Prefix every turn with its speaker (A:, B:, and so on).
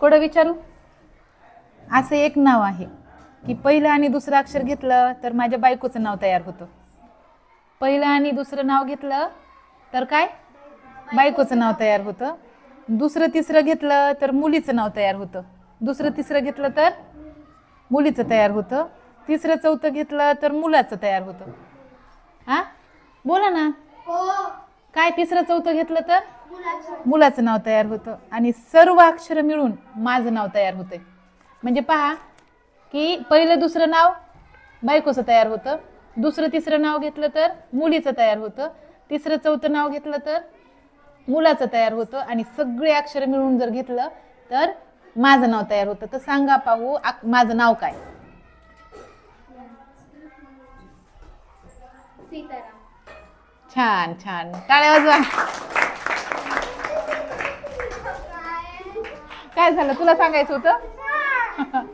A: कोडं विचारू? असं एक नाव आहे की पहिलं आणि दुसरं अक्षर घेतलं तर माझ्या बायकोचं नाव तयार होतं. पहिलं आणि दुसरं नाव घेतलं तर काय? बायकोचं नाव तयार होतं. दुसरं तिसरं घेतलं तर मुलीचं नाव तयार होतं. दुसरं तिसरं घेतलं तर मुलीचं तयार होतं. तिसरं चौथं घेतलं तर मुलाचं तयार होतं. हां? बोला ना. काय तिसरं चौथं घेतलं तर? मुलाचं नाव तयार होतं. आणि सर्व अक्षरं मिळून माझं नाव तयार होतंय. म्हणजे पहा की पहिलं दुसरं नाव बायकोचं तयार होतं. दुसरं तिसरं नाव घेतलं तर मुलीचं तयार होतं. तिसरं चौथं नाव घेतलं तर मुलाचं तयार होतं. आणि सगळे अक्षर मिळून जर घेतलं तर माझं नाव तयार होतं. तर सांगा पाहू माझं नाव काय?
B: सीताराम.
A: छान छान. टाळ्या वाजवा काय? झालं? तुला सांगायचं होतं?